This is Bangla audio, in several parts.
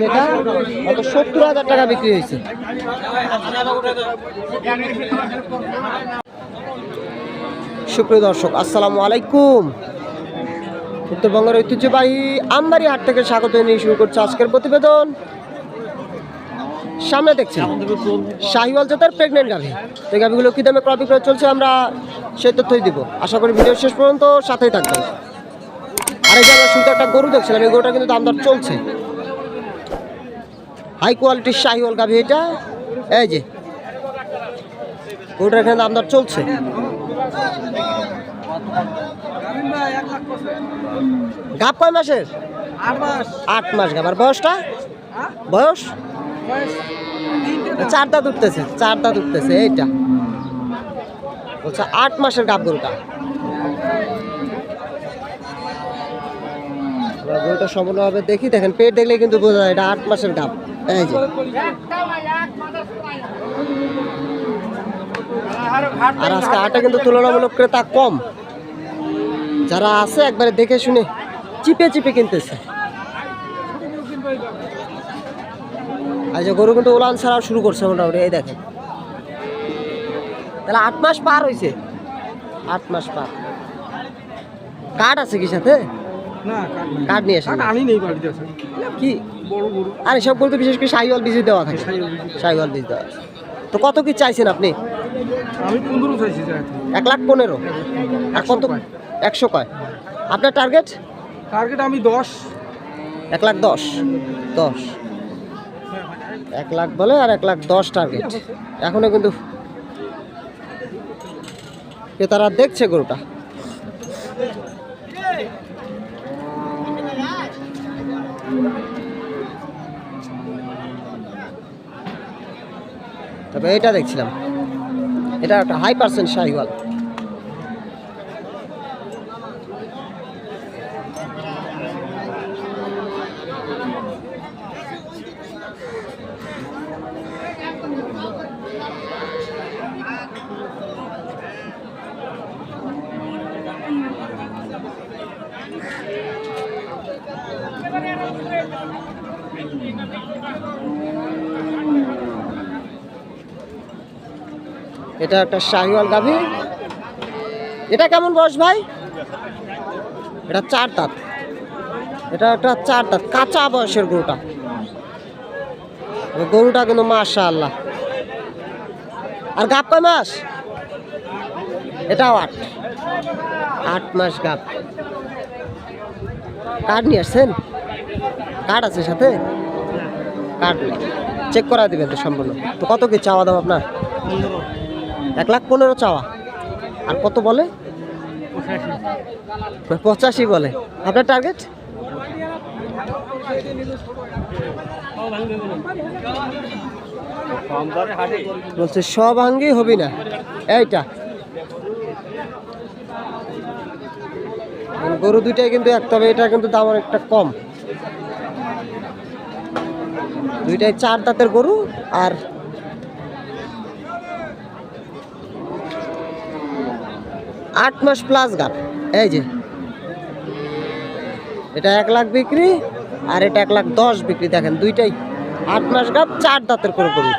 যেটা সত্তর হাজার টাকা বিক্রি হয়েছে। সুপ্রিয় দর্শক, আসসালামু আলাইকুম। উত্তরবঙ্গের ঐতিহ্যবাহী আমবাড়ি হাট থেকে স্বাগত নিয়ে শুরু করছে আজকের প্রতিবেদন। সামনে দেখছেন, শাহিওয়াল জাতের প্রেগনেন্ট গাভি। এই গাভিগুলো কী দামে ক্রয় বিক্রয় চলছে আমরা সেই তথ্যই দিব। আশা করি ভিডিও শেষ পর্যন্ত সাথেই থাকবেন। আর এই আমরা একটা গরু দেখছিলাম, এই গরুটা কিন্তু দাম দর চলছে। হাই কোয়ালিটির শাহিওয়াল গাভি এটা। এই যে গরুটার এখানে দাম দর চলছে। গাপ কয় মাসের? আট মাস। গাপ আর বয়সটা? বয়স? চার দাঁত উঠতেছে চার দাঁত উঠতেছে এইটা। বলছে আট মাসের গাপ গরুটা। গরুটা সম্পূর্ণভাবে দেখি দেখেন পেট দেখলে কিন্তু বোঝা যায় এটা আট মাসের গাপ যে। আর আজকে আটা কিন্তু তুলনামূলক ক্রেতা কম। যারা আছে, একবারে দেখে শুনে চিপে চিপে কিনতেছে। যে গরু কিন্তু উলান ছাড়াও শুরু করছে মোটামুটি, এই দেখেন। তাহলে আট মাস পার হয়েছে আট মাস পার। কাঠ আছে কি সাথে? কার্ড নিয়ে আসেন কি? আরে সব বলতে বিশেষ করে সাইওয়াল বীজ দেওয়া থাকে। সাইওয়াল বীজ দেওয়া। তো কত কি চাইছেন আপনি? আমি পনেরো চাইছি এক লাখ পনেরো? আর কত? একশো কয়। আপনার টার্গেট টার্গেট আমি দশ। এক লাখ দশ। দশ। এক লাখ বলে আর এক লাখ দশ টার্গেট এখনও কিন্তু ক্রেতারা দেখছে গরুটা। তবে এটা দেখছিলাম। এটা একটা হাই পার্সেন্ট শাহিওয়াল। এটা একটা শাহিওয়াল গাভি। এটা কেমন বয়স ভাই? এটা চার দাঁত। এটা একটা চার দাঁত, কাঁচা বয়সের গরুটা। গরুটা কিন্তু মাশা আল্লাহ আর গাপ কয় মাস? এটাও আট। আট মাস গাপ কার্ড নিয়ে আসছেন? কার্ড আছে সাথে? কার্ড নেই। চেক করা দিবেন তো সম্পূর্ণ। তো কত কি চাওয়া দাম আপনার? এক লাখ পনেরো চাওয়া। আর কত বলে? পঁচাশি বলে। আপনার টার্গেট বলছে সব আঙ্গি হবি না। এইটা। মানে গরু দুইটাই কিন্তু এক, তবে এটা কিন্তু দাম অনেকটা কম। দুইটাই চার দাঁতের গরু আর আট মাস প্লাস গাপ এই যে। এটা এক লাখ বিক্রি আর এটা এক লাখ দশ বিক্রি। দেখেন, দুইটাই। আট মাস গাপ চার দাঁতের করে করুন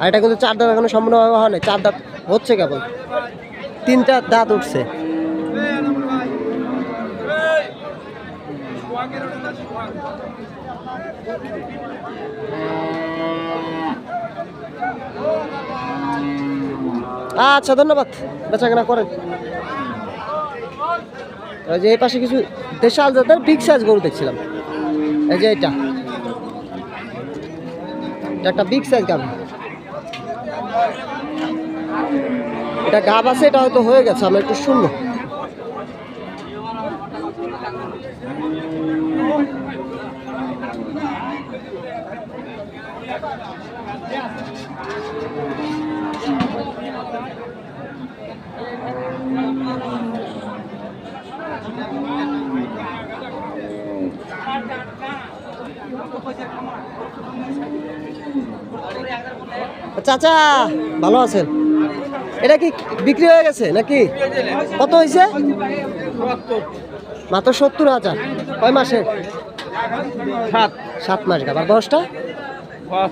আর এটা কিন্তু চার দাঁত এখনও সম্পূর্ণভাবে হয় না চার দাঁত হচ্ছে কেবল। তিনটা দাঁত উঠছে। আচ্ছা ধন্যবাদ। বেচা কেনা করেন। ওই যে এই পাশে কিছু দেশাল জাতের বিগ সাইজ গরু দেখছিলাম। এই যে এটা। একটা বিগ সাইজ গাব এটা গাব আছে, এটা হয়তো হয়ে গেছে, আমরা একটু শুনব। চাচা ভালো আছেন? এটা কি বিক্রি হয়ে গেছে নাকি? কত হয়েছে? মাত্র সত্তর হাজার। কয় মাসে? সাত। সাত মাস বয়সটা?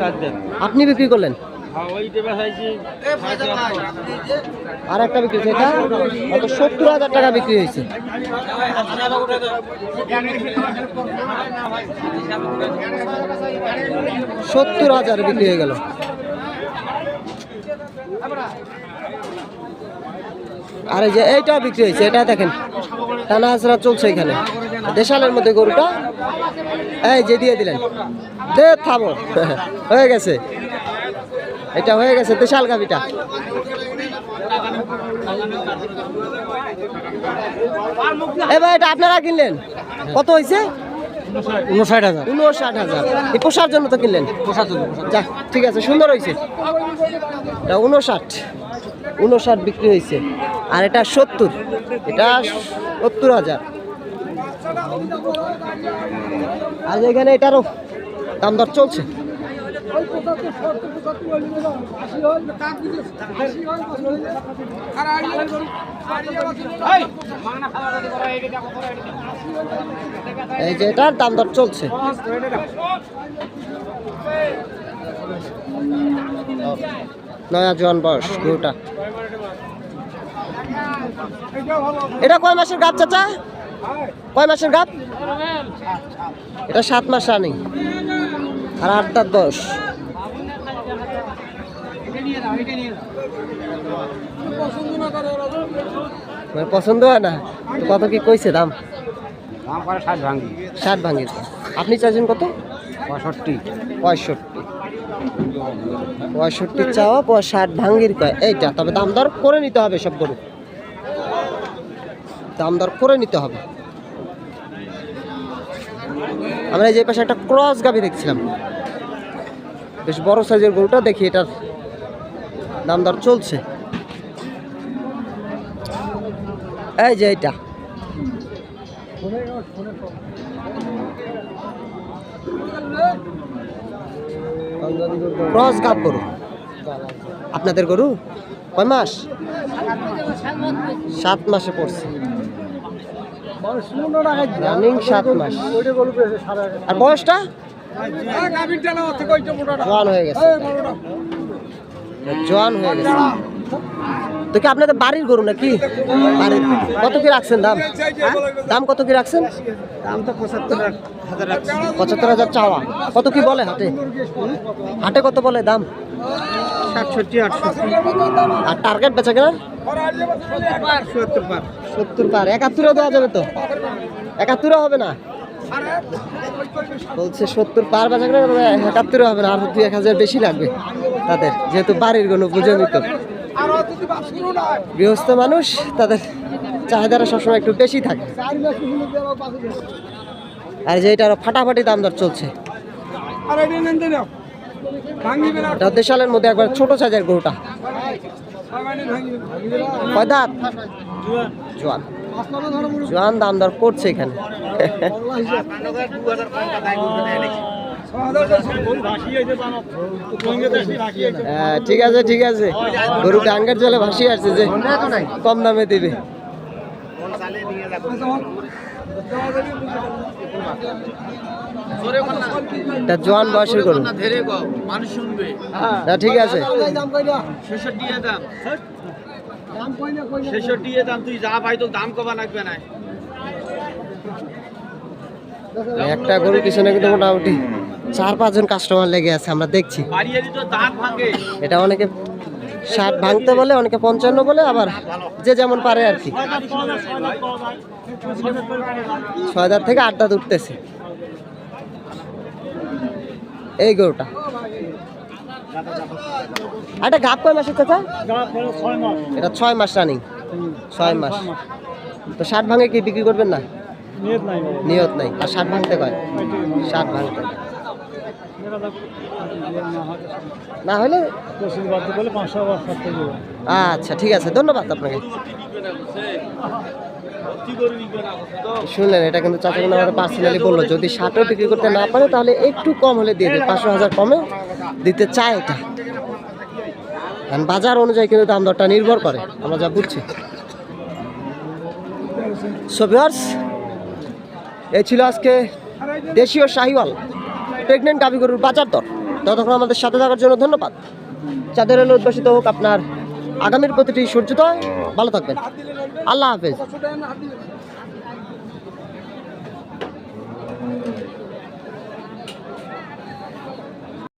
চার দিন। আপনি বিক্রি করলেন? হ্যাঁ আর একটা বিক্রি হয়েছে এটা? কত? সত্তর হাজার টাকা বিক্রি হয়েছে। সত্তর হাজার বিক্রি হয়ে গেল। আর যে এইটা বিক্রি হয়েছে, এটা দেখেন, টানা হাসরা চলছে এখানে। দেশালের মধ্যে গরুটা, এই যে দিয়ে দিলেন। দে, থামো। হয়ে গেছে। এটা হয়ে গেছে দেশাল গাভিটা। এবার এটা আপনারা কিনলেন? কত হয়েছে? উনষাট হাজার। উনষাট হাজার। এই পোষার জন্য তো কিনলেন? যা ঠিক আছে সুন্দর হয়েছে। এটা উনষাট উনষাট বিক্রি হয়েছে। আর এটা সত্তর এটা সত্তর হাজার। আর এখানে এটারও দাম দর চলছে। এই যে এটার দাম দর চলছে। নয়া জোয়ান বয়স গরুটা। এটা কয় মাসের গাছ চাচা? কয় মাসের গাছ? এটা সাত মাস রানিং। আর আট দাঁত বয়স মানে পছন্দ হয় না? কত কি কইছে দাম? দাম করে ষাট ভাঙ্গি। ষাট ভাঙির আপনি চাইছেন কত? পঁয়ষট্টি। পঁয়ষট্টি। পঁয়ষট্টি চাওয়া পর ষাট ভাঙ্গির কয়। এইটা তবে দাম দর করে নিতে হবে সব গরু। দাম দর করে নিতে হবে। আমরা এই যে পাশে একটা ক্রস গাভি দেখছিলাম। বেশ বড় সাইজের গরুটা দেখি এটার দাম দর চলছে। এই যে এটা ক্রস গাব গরু। আপনাদের গরু কয় মাস? সাত মাসে পড়ছে। রানিং সাত মাস। আর বয়সটা? জোয়ান হয়ে গেছে। জোয়ান হয়ে গেছে। তো কি আপনাদের বাড়ির গরু নাকি? বাড়ির। কত কি রাখছেন দাম? দাম কত কি রাখছেন? দাম তো পঁচাত্তর হাজার চাওয়া। কত কি বলে হাটে? হাটে কত বলে দাম? সাতষট্টি আটষট্টি। আর টার্গেট বেচা কেনা চুয়াত্তর পার সত্তর পার একাত্তরও দেওয়া যাবে তো? একাত্তরও হবে না? বলছে সত্তর পার বাজার একাত্তরও হবে না, আর দুই এক হাজার বেশি লাগবে তাদের, যেহেতু বাড়ির কোনো নিত। গৃহস্থ মানুষ, তাদের চাহিদাটা সবসময় একটু বেশি থাকে। আর যে এটা আরও ফাটাফাটি দাম দর চলছে। দেশালের মধ্যে একবার ছোট সাইজের গরুটা। জোয়ান। জোয়ান দাম দর করছে এখানে। ঠিক আছে ঠিক আছে। গরু ডাঙ্গের জলে ভাসিয়ে আসছে যে, কম দামে দিবে। জোয়ান বয়সের শুনবে না ঠিক আছে। দাম কবা লাগবে না। একটা গরুর পিছনে কিন্তু মোটামুটি চার, পাঁচজন কাস্টমার লেগে আছে, আমরা দেখছি। এটা অনেকে ষাট ভাঙতে বলে, অনেকে পঞ্চান্ন বলে, আবার যে যেমন পারে আর কি। ছয় দাঁত থেকে আট দাঁত উঠতেছে। এই গরুটা। একটা গাপ কয় মাসের চাচা? এটা ছয় মাস রানিং ছয় মাস। তো ষাট ভাঙে কি বিক্রি করবেন না? নিয়ত নাই। আর ষাট ভাঙতে কয়? ষাট ভাঙতে। না হলে আচ্ছা ঠিক আছে। ধন্যবাদ আপনাকে। শুনলেন, এটা কিন্তু চাচা কিন্তু আমাদের পার্সোনালি বলল, যদি ষাটও বিক্রি করতে না পারে, তাহলে একটু কম হলে দিয়ে দেবে পাঁচশো হাজার কমে দিতে চায় এটা। বাজার অনুযায়ী কিন্তু দাম দরটা নির্ভর করে। আমরা যা বুঝছি। সো এই ছিল আজকে দেশীয় শাহিওয়াল প্রেগনেন্ট গাভী গরুর বাজার দর। ততক্ষণ আমাদের সাথে থাকার জন্য ধন্যবাদ। চাঁদের এলো উদ্ভাসিত হোক, আপনার আগামীর প্রতিটি সূর্যোদয় ভালো থাকবেন। আল্লাহ হাফেজ।